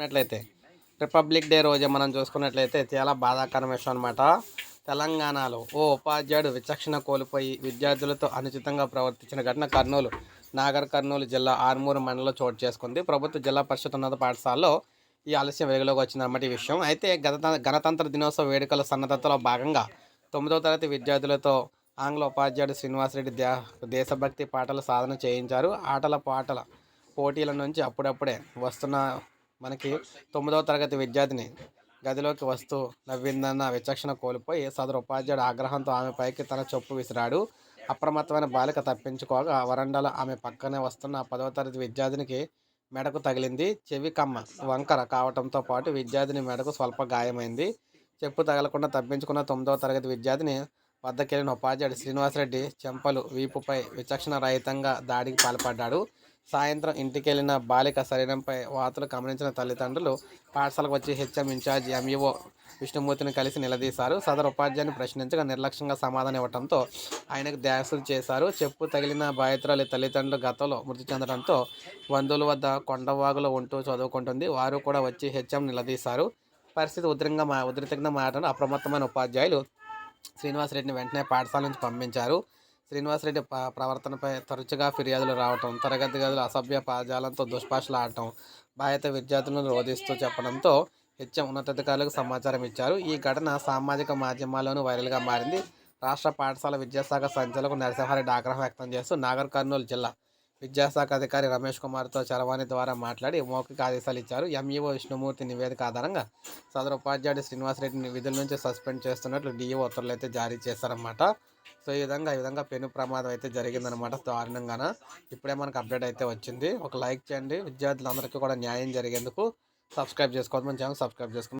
చూసుకున్నట్లయితే republic day రోజే మనం చూసుకున్నట్లయితే చాలా బాధాకరమైన విషయం అనమాట తెలంగాణలో ఓ ఉపాధ్యాయుడు విచక్షణ కోల్పోయి విద్యార్థులతో అనుచితంగా ప్రవర్తించిన ఘటన కర్నూలు నాగర్ కర్నూలు జిల్లా ఆర్మూరు మండలంలో చోటు చేసుకుంది. ప్రభుత్వ జిల్లా పరిషత్ ఉన్నత పాఠశాలలో ఈ ఆలస్యం వెలుగులోకి వచ్చిందన్నమాట ఈ విషయం. అయితే గణతంత్ర దినోత్సవ వేడుకల సన్నద్ధతలో భాగంగా తొమ్మిదో తరగతి విద్యార్థులతో ఆంగ్ల ఉపాధ్యాయుడు శ్రీనివాసరెడ్డి దే దేశభక్తి పాటలు సాధన చేయించారు. ఆటల పాటల పోటీల నుంచి అప్పుడప్పుడే వస్తున్న మనకి తొమ్మిదవ తరగతి విద్యార్థిని గదిలోకి వస్తూ నవ్విందన్న విచక్షణ కోల్పోయి సదరు ఉపాధ్యాయుడు ఆగ్రహంతో ఆమె పైకి తన చొప్పు విసిరాడు. అప్రమత్తమైన బాలిక తప్పించుకోగా వరండాలో ఆమె పక్కనే వస్తున్న పదవ తరగతి విద్యార్థినికి మెడకు తగిలింది. చెవి కమ్మ వంకర కావటంతో పాటు విద్యార్థిని మెడకు స్వల్ప గాయమైంది. చెప్పు తగలకుండా తప్పించుకున్న తొమ్మిదవ తరగతి విద్యార్థిని వద్దకెళ్ళిన ఉపాధ్యాయుడు శ్రీనివాసరెడ్డి చెంపలు వీపుపై విచక్షణ రహితంగా దాడికి పాల్పడ్డాడు. సాయంత్రం ఇంటికెళ్ళిన బాలిక శరీరంపై వార్తలు గమనించిన తల్లిదండ్రులు పాఠశాలకు వచ్చి హెచ్ఎం ఇన్ఛార్జ్ ఎంఈఓ విష్ణుమూర్తిని కలిసి నిలదీశారు. సదరు ఉపాధ్యాయుని ప్రశ్నించగా నిర్లక్ష్యంగా సమాధానం ఇవ్వడంతో ఆయనకు ధ్యాసులు చేశారు. చెప్పు తగిలిన బాధితురాలి తల్లిదండ్రులు గతంలో మృతి చెందడంతో బంధువుల వద్ద కొండవాగులో ఉంటూ చదువుకుంటుంది. వారు కూడా వచ్చి హెచ్ఎం నిలదీశారు. పరిస్థితి ఉద్రంగా మా ఉధృతంగా మారడం అప్రమత్తమైన ఉపాధ్యాయులు శ్రీనివాసరెడ్డిని వెంటనే పాఠశాల నుంచి పంపించారు. శ్రీనివాసరెడ్డి ప ప్రవర్తనపై తరచుగా ఫిర్యాదులు రావటం తరగతి గదులు అసభ్య పాజాలంతో దుష్పాషలు ఆడటం బాధిత విద్యార్థులను రోధిస్తూ చెప్పడంతో హెచ్ఎం ఉన్నతాధికారులకు సమాచారం ఇచ్చారు. ఈ ఘటన సామాజిక మాధ్యమాల్లోనూ వైరల్గా మారింది. రాష్ట్ర పాఠశాల విద్యాశాఖ సంచలకు నరసింహారెడ్డి ఆగ్రహం వ్యక్తం చేస్తూ నాగర్ కర్నూలు జిల్లా విద్యాశాఖ అధికారి రమేష్ కుమార్తో చరవాణి ద్వారా మాట్లాడి మౌఖిక ఆదేశాలు ఇచ్చారు. ఎంఈఓ విష్ణుమూర్తి నివేదిక ఆధారంగా సదరు ఉపాధ్యాయుడు శ్రీనివాసరెడ్డిని విధుల నుంచి సస్పెండ్ చేస్తున్నట్లు డిఓ ఉత్తర్వులు అయితే జారీ చేశారన్నమాట. సో ఈ విధంగా ఈ విధంగా పెను ప్రమాదం అయితే జరిగిందనమాట దారుణంగాన. ఇప్పుడే మనకు అప్డేట్ అయితే వచ్చింది. ఒక లైక్ చేయండి. విద్యార్థులందరికీ కూడా న్యాయం జరిగేందుకు సబ్స్క్రైబ్ చేసుకోవద్దు మన ఛానల్ సబ్స్క్రైబ్ చేసుకోండి.